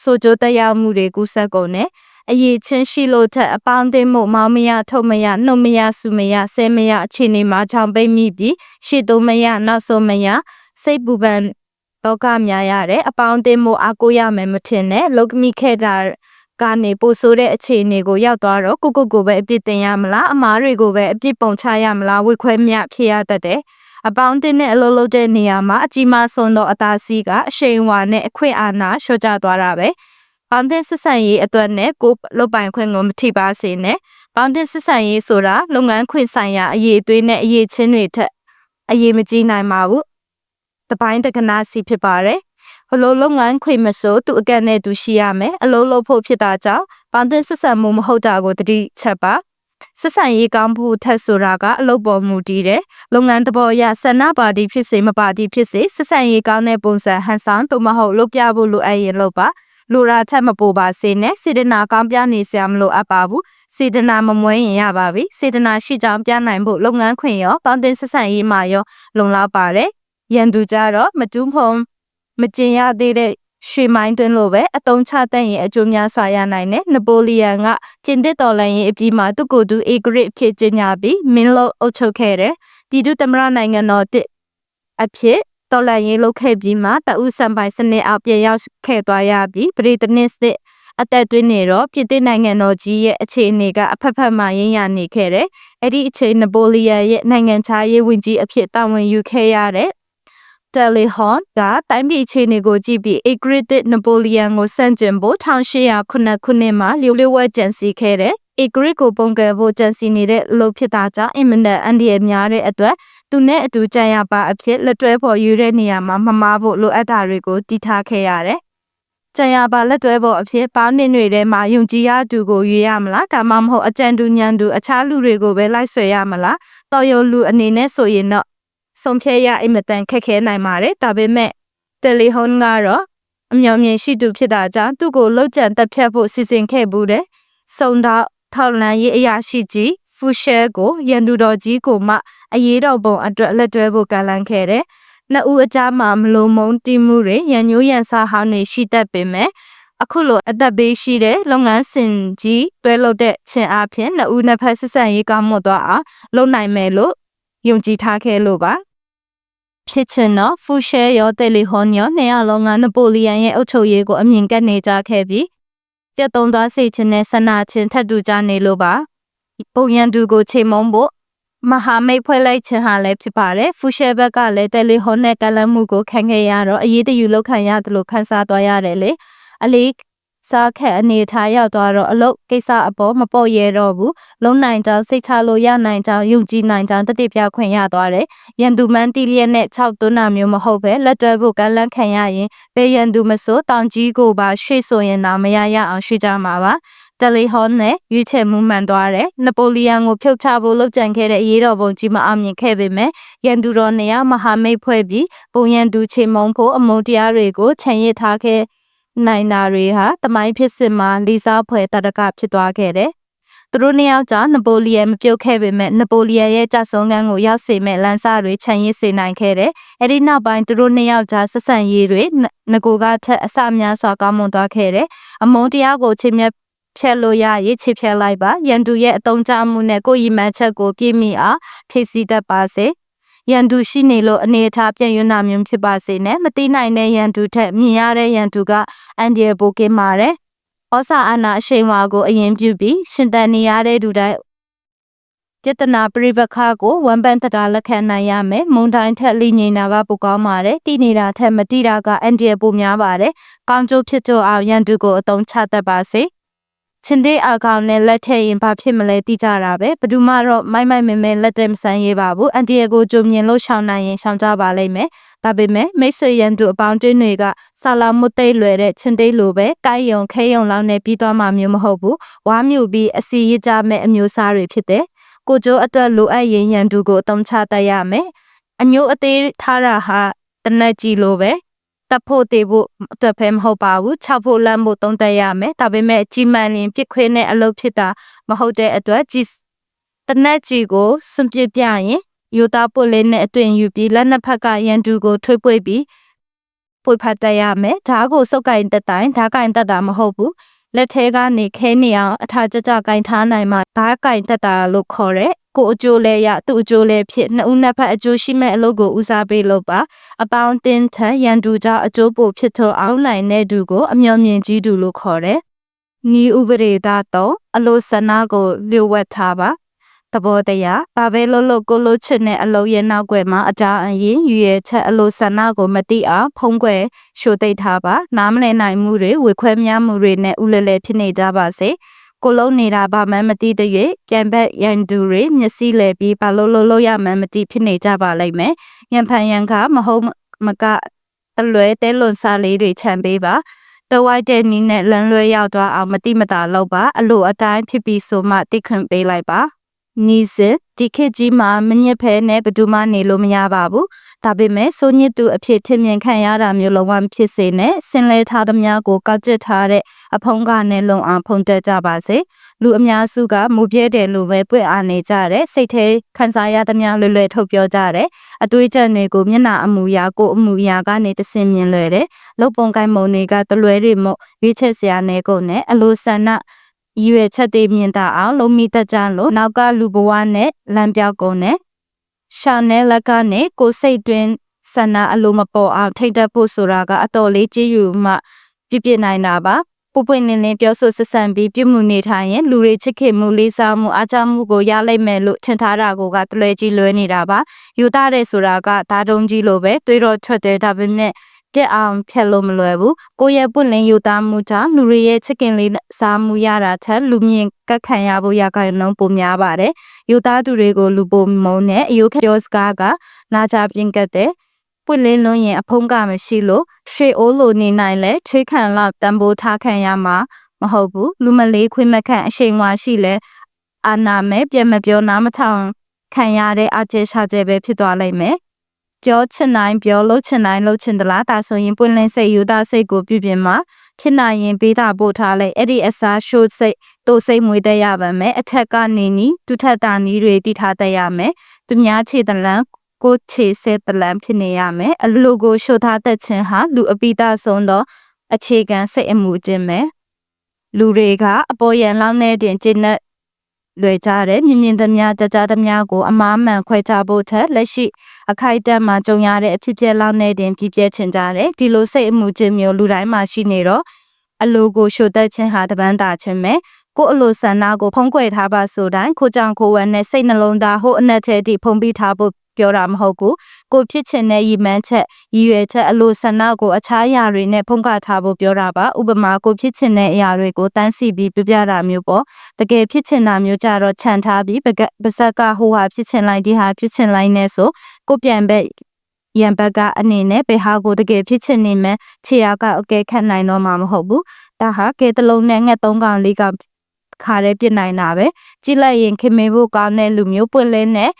Speaker 1: ဆိုကြတရားမှုတွေကူးစက်ကုန်နဲ့အရေးချင်းရှိလို့ထက်အပေါင်းအသင်းမှုမောင်မရထုတ်မရနှုတ်မရစုမရဆဲမရအခြေအနေမှာချောင်ပိတ်မိပြီးရှေ့သုံးမရနောက်ဆုံးမရစိတ်ပူပန်တော့ကများရတယ်အပေါင်းအသင်းမှုအကိုရမယ်မထင်နဲ့လုကမိခဲ့တာကနေပို့ဆိုးတဲ့အခြေအနေကိုရောက်သွားတော့ကိုကိုကိုပဲအပြစ်တင်ရမလားအမားတွေကိုပဲအပြစ်ပုံချရမလားဝိခွဲမြဖြစ်ရတတ်တယ် အပေါင်းတင်နဲ့အလုပ်လုပ်တဲ့နေရာမှာအကြီးမားဆုံးသောအသာစီးကအရှိန်ဝါနဲ့အခွင့်အာဏာလျှော့ချသွားတာပဲ။ပေါင်းတင်ဆက်ဆံရေးအတွက်နဲ့ကိုလုပ်ပိုင်ခွင့်ကိုမထိပါစေနဲ့။ပေါင်းတင်ဆက်ဆံရေးဆိုတာလုပ်ငန်းခွင့်ဆိုင်ရာအရေးအသွေးနဲ့အရေးချင်းတွေထက်အရေးမကြီးနိုင်ပါဘူး။တပိုင်းတကနာစီဖြစ်ပါတယ်။ဘလို့လုပ်ငန်းခွင့်မဆိုသူအကန့်နဲ့သူရှိရမယ်။အလုံးလုံးဖို့ဖြစ်တာကြောင့်ပေါင်းတင်ဆက်ဆံမှုမဟုတ်တာကိုတတိချက်ပါ။ ဆက်ဆံရေးကောင်းဖို့ထက်ဆိုတာကအလုပ်ပေါ်မူတည်တယ်။လုပ်ငန်းတဘောအရဆန္ဒပါတီဖြစ်စေမပါတီဖြစ်စေဆက်ဆံရေးကောင်းတဲ့ပုံစံဟန်ဆောင်သို့မဟုတ်လုပ်ပြဖို့လိုအပ်ရင်လုပ်ပါ။လူရာထက်မပိုပါစေနဲ့စေတနာကောင်းပြနေစရာမလိုအပ်ပါဘူး။စေတနာမမွဲရင်ရပါပြီ။စေတနာရှိကြောင်းပြနိုင်ဖို့လုပ်ငန်းခွင်ရောပေါင်းတင်ဆက်ဆံရေးမှာရော လုံလောက်ပါတယ်။ရန်သူကြတော့မတူးဖုံမကျင်ရသေးတဲ့ ရွှေမိုင်းတွင်းလိုပဲအတုံးချတတ်ရင်အကျိုးများစွာရနိုင်တယ်နပိုလီယန်ကပြင်သစ်တော်လှန်ရေးအပြီးမှာသူ့ကိုယ်သူအေဂရစ်ဖြစ်ကျင်းညာပြီးမင်းလို့အုပ်ချုပ်ခဲ့တယ်ပြည်သူ့သမ္မတနိုင်ငံတော်တစ်အဖြစ်တော်လှန်ရေးလုပ်ခဲ့ပြီးမှတအုပ်စံပိုင်စနစ်အောက်ပြန်ရောက်ခဲ့သွားရပြီးဗြိတိန်စစ်အသက်သွင်းနေတော့ပြည်သစ်နိုင်ငံတော်ကြီးရဲ့အခြေအနေကအဖက်ဖက်မှရင်းရနေခဲ့တယ်။အဲ့ဒီအချိန်နပိုလီယန်ရဲ့နိုင်ငံခြားရေးဝန်ကြီးအဖြစ်တာဝန်ယူခဲ့ရတဲ့ တယ်လီဟွန်ကတိုင်းပြည်အခြေအနေကိုကြည့်ပြီး Agritic Napoleon ကိုစန့်ကျင်ဖို့1809ခုနှစ်မှာလျို့လျို့ဝဲကြံစည်ခဲ့တဲ့ Agric ကိုပုံကယ်ဖို့ကြံစည်နေတဲ့လို့ဖြစ်တာကြောင့်အင်မတန်အန်ဒီရများတဲ့အတွက်သူနဲ့အတူကြံရပါအဖြစ်လက်တွဲဖော်ယူတဲ့နေရာမှာမမားဖို့လိုအပ်တာတွေကိုတည်ထားခဲ့ရတယ်။ကြံရပါလက်တွဲဖို့အဖြစ်ပေါင်းနှင်းတွေထဲမှာယုံကြည်ရသူကိုရွေးရမလားဒါမှမဟုတ်အကြံတူညံတူအခြားလူတွေကိုပဲလိုက်ဆွဲရမလားတော်ရုံလူအနေနဲ့ဆိုရင်တော့ ဆုံးဖြတ်ရအင်မတန်ခက်ခဲနိုင်ပါတယ်ဒါပေမဲ့တယ်လီဟွန်ကတော့အမျော်မြင်ရှိသူဖြစ်တာကြောင့်သူ့ကိုလှုပ်ကြံတက်ဖြတ်ဖို့စီစဉ်ခဲ့ဘူးတဲ့စုံတော့ထောက်လန်ရေးအရာရှိကြီးဖူရှဲကိုရန်သူတော်ကြီးကိုမှအရေးတော်ပုံအတွက်လက်တွဲဖို့ကန့်လန့်ခဲ့တယ်နှစ်ဦးအကြားမှာမလုံမုံတီးမှုတွေရန်ညိုးရန်စားဟောင်းတွေရှိတတ်ပေမဲ့အခုလိုအသက်ဘေးရှိတဲ့လုပ်ငန်းစဉ်ကြီးတွဲလုပ်တဲ့ခြင်းအပြင်နှစ်ဦးနှစ်ဖက်ဆက်ဆံရေးကောင်းမွန်သွားအောင်လုပ်နိုင်မယ်လို့ယုံကြည်ထားခဲ့လို့ပါ ဖြစ်ချင်တော့ဖူရှဲရောတယ်လီဟွန်ရောနှစ်ရလုံးကနပိုလီယန်ရဲ့အုပ်ချုပ်ရေးကိုအမြင်ကပ်နေကြခဲ့ပြီးကြက်တုံသွားစိတ်ချင်းနဲ့ဆန္ဒချင်းထပ်တူကြနေလို့ပါပုံရန်သူကိုချိန်မုံဖို့မဟာမိတ်ဖွဲ့လိုက်ခြင်းဟာလည်းဖြစ်ပါတယ်ဖူရှဲဘက်ကလည်းတယ်လီဟွန်နဲ့ကလန်မှုကိုခံခဲ့ရတော့အရေးတယူလောက်ခံရတယ်လို့ခန်းစားသွားရတယ်လေအလေး စစားခက်အနေထားရောက်သွားတော့အလုတ်ကိစ္စအပေါ်မပေါ့ရဲတော့ဘူးလုံနိုင်ကြောင်းစိတ်ချလို့ရနိုင်ကြောင်းယုံကြည်နိုင်ကြောင်းတတိပြခွင့်ရသွားတယ်ရန်သူမန်းတီလျက်နဲ့6သွန်းတာမျိုးမဟုတ်ပဲလက်တွဲဖို့ကန့်လန့်ခံရရင်ပေရန်သူမဆိုတောင်ကြီးကိုပါရွှေ့ဆိုရင်တော့မရရအောင်ရွှေ့ကြမှာပါတယ်လီဟွန်နဲ့ရွေးချယ်မှုမှန်သွားတယ်။နပိုလီယံကိုဖျုတ်ချဖို့လှုပ်ကြံခဲ့တဲ့အရေးတော်ပုံကြီးမအောင်မြင်ခဲ့ပေမဲ့ရန်သူတော်နေရာမဟာမိတ်ဖွဲ့ပြီးပုံရန်သူချေမုံဖို့အမုန်းတရားတွေကိုခြံရစ်ထားခဲ့ နိုင်တာတွေဟာတမိုင်းဖြစ်စစ်မှာလီစားဖွဲ့တတကဖြစ်သွားခဲ့တယ်။သူတို့နှစ်ယောက်ကြားနပိုလီယံမပြုတ်ခဲ့ပေမဲ့နပိုလီယံရဲ့ကြဆုံကန်းကိုရောက်စေမဲ့လမ်းစာတွေခြံရစ်စေနိုင်ခဲ့တယ်။အဲဒီနောက်ပိုင်းသူတို့နှစ်ယောက်ကြားဆက်ဆံရေးတွေငကိုကထက်အဆများစွာကောင်းမွန်သွားခဲ့တယ်။အမုန်းတရားကိုချင်းမြတ်ဖြတ်လို့ရရေးချစ်ဖြတ်လိုက်ပါရန်သူရဲ့အတုံးချမှုနဲ့ကိုယ်ရည်မှန်းချက်ကိုပြည့်မီအောင်ဖြည့်ဆည်းတတ်ပါစေ ရန်သူရှိနေလို့အနေအထားပြည့်ရွံ့တာမျိုးဖြစ်ပါစေနဲ့မသိနိုင်တဲ့ရန်သူထက်မြင်ရတဲ့ရန်သူကအန်ဒီယေပိုကင်းပါတယ်ဩစာအာနာအရှိန်ဝါကိုအရင်ပြုပြီးရှင်တန်နေရတဲ့သူတိုင်းကြေတနာပြိပခါကိုဝမ်ပန်တတာလက်ခံနိုင်ရမယ်မုန်တိုင်းထက်လိငိနာကပိုကောင်းပါတယ်တိနေတာထက်မတိတာကအန်ဒီယေပိုများပါတယ်ကောင်းကျိုးဖြစ်ကြအောင်ရန်သူကိုအတုံးချတတ်ပါစေ ချင်းတဲ့အာကောင်နဲ့လက်ထည့်ရင်ဘာဖြစ်မလဲသိကြတာပဲဘယ်သူမှတော့မိုက်မိုက်မဲမဲလက်တမဆန်းရေးပါဘူးအန်တီယကိုကြုံမြင်လို့ရှောင်းနိုင်ရင်ရှောင်းကြပါလိမ့်မယ်ဒါပေမဲ့မိတ်ဆွေရန်သူအပေါင်းတင်းတွေကဆာလာမွတ်သိလွယ်တဲ့ချင်းသိလိုပဲကိုက်ယုံခဲယုံလောက်နဲ့ပြီးသွားမှမျိုးမဟုတ်ဘူးဝါမြူပြီးအစီရကြမဲ့အမျိုးစားတွေဖြစ်တယ်ကိုကျိုးအတွက်လိုအပ်ရင်ရန်သူကိုအတုံးချတတ်ရမယ်အညို့အသေးထားတာဟာတနက်ကြီးလိုပဲ တက်ဖို့တေဖို့အတွက်ပဲမဟုတ်ပါဘူး၆ဖို့လမ်းဖို့သုံးသက်ရမယ်ဒါပေမဲ့ကြီးမှန်ရင်ပြစ်ခွေးနဲ့အလုပ်ဖြစ်တာမဟုတ်တဲ့အတွက်ကြီးတနက်ကြီးကိုစွန့်ပစ်ပြရင်ယူသားပုတ်လေးနဲ့အတွင်ယူပြီးလက်နှစ်ဖက်ကရန်သူကိုထွေးပွေပြီးပွေဖတ်တတ်ရမယ်ဓာတ်ကိုစုပ်ကင်တက်တိုင်းဓာတ်ကင်တက်တာမဟုတ်ဘူးလက်ထဲကနေခဲနေအောင်အထာကြကြကင်ထားနိုင်မှဓာတ်ကင်တက်တာလို့ခေါ်တဲ့ ကိုအကျိုးလဲရသူ့အကျိုးလဲဖြစ်နှစ်ဦးနှစ်ဖက်အကျိုးရှိမဲ့အလုပ်ကိုဦးစားပေးလုပ်ပါအပေါင်းတင်းထက်ရန်သူကြောင့်အကျိုးပိုဖြစ်ထွန်းအောင်နိုင်တဲ့သူကိုအမျော်မြင်ကြီးသူလို့ခေါ်တယ်။ဤဥပဒေသားတော့အလိုဆန္ဒကိုလျှို့ဝှက်ထားပါသဘောတရားဘာပဲလို့လို့ကိုလို့ချစ်တဲ့အလုပ်ရဲ့နောက်ွယ်မှာအကြအရင်ယူရချက်အလိုဆန္ဒကိုမတိအောင်ဖုံးကွယ်ရှို့သိပ်ထားပါနားမလည်နိုင်မှုတွေဝေခွဲများမှုတွေနဲ့ဥလလဲဖြစ်နေကြပါစေ။ ကိုလုံးနေတာဘာမှမသိတဲ့၍ပြန်ဘက်ရန်သူတွေမျက်စိလဲပြီးဘာလို့လို့လို့ရမှန်းမသိဖြစ်နေကြပါလိမ့်မယ်။ရန်ဖန်ရန်ခါမဟုတ်မကတလွဲတဲလွန်စားလေးတွေခြံပေးပါ။တဝိုက်တဲ့နီးနဲ့လမ်းလွဲရောက်သွားအောင်မတိမတာလုပ်ပါအလိုအတိုင်းဖြစ်ပြီးဆိုမှတိခွင့်ပေးလိုက်ပါ။နီးစစ် ဒီခေတ်ကြီးမှာမညစ်ဖဲနဲ့ဘယ်သူမှနေလို့မရပါဘူး။ဒါပေမဲ့စိုးညစ်သူအဖြစ်ထင်မြင်ခံရတာမျိုးလုံးဝမဖြစ်စေနဲ့ဆင်လဲထားသမျှကိုကောက်ကျစ်ထားတဲ့အဖုံးကနဲ့လုံအောင်ဖုံတက်ကြပါစေ။လူအများစုကမူပြဲတယ်လို့ပဲပွင့်အားနေကြတဲ့စိတ်ထဲခံစားရသမျှလွယ်လွယ်ထုတ်ပြောကြတဲ့အတွေးချက်တွေကိုမျက်နှာအမူအရာကိုအမူအရာကနေတဆင်မြင်လွယ်တဲ့လုံပုံကိုင်းမုံတွေကတလွဲတွေမို့ရွေးချက်စရာနဲ့ကုန်နဲ့အလိုဆန္ဒ ရွေချက်သေးမြင်တာအောင်လုံးမိတကြလို့နောက်ကလူဘဝနဲ့လမ်းပြောက်ကုန်နဲ့ရှာနယ်လက်ကနေကိုစိတ်တွင်ဆန္ဒအလိုမပေါ်အောင်ထိတ်တက်ဖို့ဆိုတာကအတော်လေးကြည်ယူမှပြပြနိုင်တာပါပူပွင့်လင်းလင်းပြောဆိုဆက်ဆံပြီးပြုမှုနေထိုင်ရင်လူတွေချစ်ခင်မှုလေးစားမှုအားကျမှုကိုရလိုက်မယ်လို့ထင်ထားတာကိုကတလွဲကြီးလွဲနေတာပါယူသားတဲ့ဆိုတာကဓာတုံးကြီးလိုပဲတွေးတော့ထွက်တယ်ဒါပေမဲ့ တက်အောင်ဖြတ်လို့မလွယ်ဘူးကိုရဲ့ပွင့်လင်းယူသားမှုကြောင့်လူတွေရဲ့ချစ်ခင်လေးစားမှုရတာထက်လူမြင်ကတ်ခံရဖို့ရခိုင်နှုန်းပိုများပါတယ်ယူသားသူတွေကိုလူပုံမုံနဲ့အယုခပြောစကားကနာကြပြင်းကတ်တဲ့ပွင့်လင်းလွန်းရင်အဖုံးကမရှိလို့ရွှေအိုးလိုနေနိုင်လဲထွေးခံလောက်တန်ဖိုးထားခံရမှာမဟုတ်ဘူးလူမလေးခွေးမခန့်အရှိန်ဝါရှိလဲအာနာမဲပြန်မပြောနားမထောင်ခံရတဲ့အကျဲရှာကျဲပဲဖြစ်သွားလိမ့်မယ် ပြောချင်နိုင်ပြောလို့ချင်နိုင်လို့ချင်သလားဒါဆိုရင်ပွင့်လင်းစိတ်ယူသားစိတ်ကိုပြုပြင်မှာဖြစ်နိုင်ရင်ပေးတာပို့ထားလိုက်အဲ့ဒီအစားရှိုးစိတ်တိုးစိတ်မွေးတတ်ရပါမယ်အထက်ကနေနီးသူထက်တာနီးတွေတည်ထားတတ်ရမယ်သူများခြေတလန်းကိုခြေဆဲတလန်းဖြစ်နေရမယ်အလိုကိုရှို့ထားတတ်ခြင်းဟာလူအပိတာဆုံးသောအခြေခံစိတ်အမှုခြင်းပဲလူတွေကအပေါ်ရန်လောက်နဲ့တင်ကျင့်တဲ့လွယ်ကြတဲ့မြင်မြင်သမျှကြကြသမျှကိုအမားမှန်ခွဲခြားဖို့ထက်လက်ရှိ အခိုက်အတန့်မှာကြုံရတဲ့အဖြစ်အပျက်လောက်နဲ့တင်ပြပြချင်ကြတယ်ဒီလိုစိတ်အမှုချင်းမျိုးလူတိုင်းမှာရှိနေတော့အလိုကိုရှို့တတ်ခြင်းဟာတပန်းတာခြင်းပဲကိုအလိုဆန္ဒကိုဖုံးကွယ်ထားပါဆိုတိုင်းခိုကြောင်ခိုဝမ်းနဲ့စိတ်နှလုံးသားဟိုအနက်ထဲထိဖုံးပြီးထားဖို့ ပြောတာမဟုတ်ဘူးကိုဖြစ်ချင်တဲ့ရည်မှန်းချက်ရည်ရွယ်ချက်အလိုဆန္ဒကိုအခြားအရာတွေနဲ့ဖုံးကထားဖို့ပြောတာပါဥပမာကိုဖြစ်ချင်တဲ့အရာတွေကိုတန်းစီပြီးပြပြတာမျိုးပေါ့တကယ်ဖြစ်ချင်တာမျိုးကြတော့ခြံထားပြီးပကပါဇက်ကဟိုဟာဖြစ်ချင်လိုက်ဒီဟာဖြစ်ချင်လိုက်နဲ့ဆိုကိုပြန်ပဲရံဘက်ကအနေနဲ့ဘယ်ဟာကိုတကယ်ဖြစ်ချင်နေမှခြေရာကအကဲခတ်နိုင်တော့မှာမဟုတ်ဘူးဒါဟာကဲတလုံးနဲ့ငှက်သုံးကောင်လေးကောင်ခါရဲပြစ်နိုင်တာပဲကြည့်လိုက်ရင်ခင်မေဖို့ကောင်းတဲ့လူမျိုးပွင့်လင်းနဲ့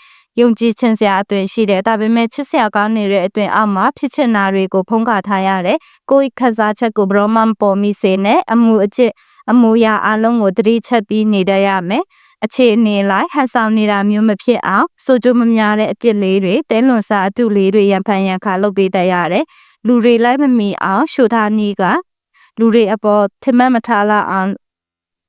Speaker 1: ယုံကြည်ခြင်းစရာအသွင်ရှိတယ်ဒါပေမဲ့ချစ်စရာကောင်းနေတဲ့အသွင်အောက်မှာဖြစ်ချင်တာတွေကိုဖုံးကာထားရတယ်ကိုယ်ခန်းစားချက်ကိုဘရောမန်ပေါ်မိစေနဲ့အမှုအချစ်အမူအရာအလုံးကိုတတိချက်ပြီးနေတတ်ရမယ်အခြေအနေလိုက်ဟန်ဆောင်နေတာမျိုးမဖြစ်အောင်စိုးကြမများတဲ့အပြစ်လေးတွေတဲလွန်စာအတုလေးတွေရံဖန်ရံခါလုပ်ပေးတတ်ရတယ်လူတွေလိုက်မမီအောင်ရှိုထားနီးကလူတွေအပေါ်ထင်မှတ်မထားလာအောင်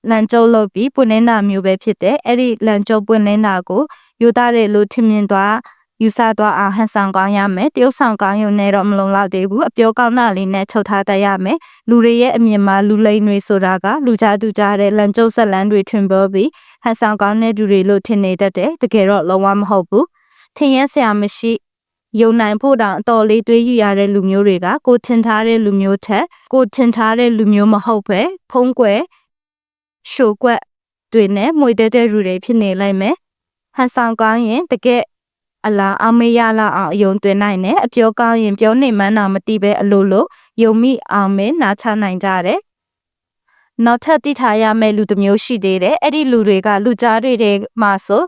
Speaker 1: လန်ကျုပ်လုပ်ပြီးပွင့်လင်းတာမျိုးပဲဖြစ်တယ်အဲ့ဒီလန်ကျုပ်ပွင့်လင်းတာကို ယူသားတဲ့လူထင်မြင်သွားယူဆသွားအောင်ဟန်ဆောင်ကောင်းရမယ်တရုတ်ဆောင်ကောင်းရုံနဲ့တော့မလုံလောက်သေးဘူးအပြောကောင်းတာလေးနဲ့ချုပ်ထားတတ်ရမယ်လူတွေရဲ့အမြင်မှာလူလိမ်တွေဆိုတာကလူကြားသူကြားတဲ့လန်ကျုပ်ဆက်လန်းတွေထွင်ပေါ်ပြီးဟန်ဆောင်ကောင်းတဲ့သူတွေလို့ထင်နေတတ်တယ်တကယ်တော့လုံးဝမဟုတ်ဘူးထင်ရဆရာမရှိယုံနိုင်ဖို့တောင်အတော်လေးတွေးယူရတဲ့လူမျိုးတွေကကိုထင်ထားတဲ့လူမျိုးထက်ကိုထင်ထားတဲ့လူမျိုးမဟုတ်ပဲဖုံးကွယ်ရှိုကွက်တွေနဲ့မွေတဲ့တဲ့လူတွေဖြစ်နေလိုက်မယ် ဟန်ဆောင်ကောင်းရင်တကယ်အလားအမေးရလာအောင်အယုံသွင်းနိုင်တယ်အပြောကောင်းရင်ပြောနေမှန်းတော့မသိပဲအလိုလိုယုံမိအောင်မဲနားချနိုင်ကြတယ်နောက်ထပ်တိထားရမယ့်လူတစ်မျိုးရှိသေးတယ်အဲ့ဒီလူတွေကလူကြားတွေထဲမှာဆို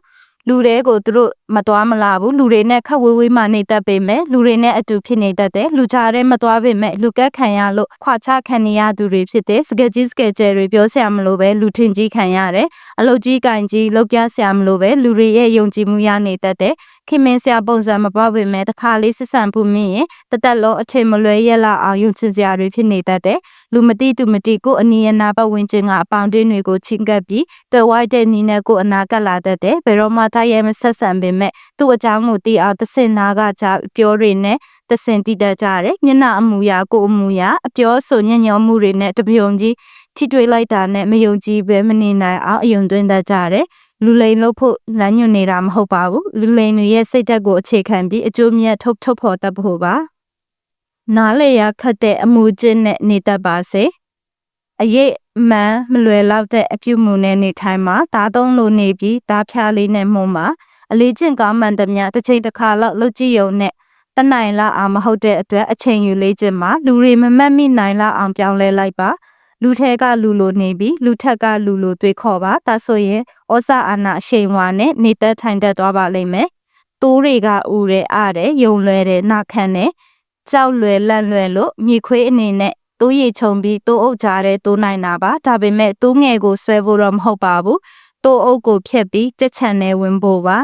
Speaker 1: လူတွေကိုသူတို့မသွားမလာဘူးလူတွေနဲ့ခက်ဝေးဝေးမှနေတတ်ပေမဲ့လူတွေနဲ့အတူဖြစ်နေတတ်တယ်လူကြားထဲမသွားပေမဲ့လူကက်ခံရလို့ခွာချခံနေရသူတွေဖြစ်တဲ့စကကြီးစကကြယ်တွေပြောဆရာမလို့ပဲလူထင်ကြီးခံရတယ်အလုတ်ကြီးကင်ကြီးလောက်ပြဆရာမလို့ပဲလူတွေရဲ့ယုံကြည်မှုရနေတတ်တယ် ခင်မင်းဆရာပုံစံမပေါက်ပေမဲ့တစ်ခါလေးစစ်ဆန်ဖို့မြင်ရင်တသက်လုံးအထင်မလွဲရလာအောင်ယုံချင်စရာတွေဖြစ်နေတတ်တယ်လူမတိသူမတိကိုအနီးအနားပတ်ဝန်းကျင်ကအပေါင်းတင်းတွေကိုချင်းကပ်ပြီးတွေ့ဝိုက်တဲ့နီးနဲ့ကိုအနာကပ်လာတတ်တယ်ဘယ်တော့မှထားရဲမဆက်ဆံပေမဲ့သူ့အကြောင်းကိုသိအောင်သစင်နာကကြပြောတွေနဲ့သစင်တည်တတ်ကြတယ်ညနာအမူအရာကိုအမူအရာအပြောဆိုညံ့ညောမှုတွေနဲ့တပြုံကြီးထိတွေ့လိုက်တာနဲ့မယုံကြည်ပဲမနေနိုင်အောင်အယုံသွင်းတတ်ကြတယ် လူလိန်လို့ဖို့လမ်းညွှန်နေတာမဟုတ်ပါဘူးလူလိန်တွေရဲ့စိတ်ဓာတ်ကိုအခြေခံပြီးအကျိုးမြတ်ထုတ်ထုတ်ဖော်တတ်ဖို့ပါနားလေရခတ်တဲ့အမှုချင်းနဲ့နေတတ်ပါစေအရေးမှန်မလွယ်လောက်တဲ့အပြုမှုနဲ့နေထိုင်မှာဒါသုံးလို့နေပြီးဒါဖြားလေးနဲ့မှုမှာအလေးကျင့်ကောင်းမှန်သမျှတစ်ချိန်တစ်ခါလောက်လုပ်ကြည့်ရုံနဲ့တနိုင်လာအောင်မဟုတ်တဲ့အတွက်အချိန်ယူလေးခြင်းမှာလူတွေမမတ်မိနိုင်လာအောင်ပြောင်းလဲလိုက်ပါ လူထဲကလူလိုနေပြီးလူထက်ကလူလိုတွေးခေါ်ပါဒါဆိုရင်ဩဇာအာဏာအရှိန်ဝါနဲ့နေသက်ထိုင်တတ်သွားပါလိမ့်မယ်တိုးတွေကဥရဲအားတယ်ယုံလွယ်တယ်နာခံတယ်ကြောက်လွယ်လန့်လွယ်လို့မြေခွေးအနေနဲ့တိုးရီခြုံပြီးတိုးအုပ်ကြတဲ့တိုးနိုင်တာပါဒါပေမဲ့တိုးငယ်ကိုဆွဲဖို့တော့မဟုတ်ပါဘူးတိုးအုပ်ကိုဖြက်ပြီးကြက်ချန်နဲ့ဝင်ဖို့ပါ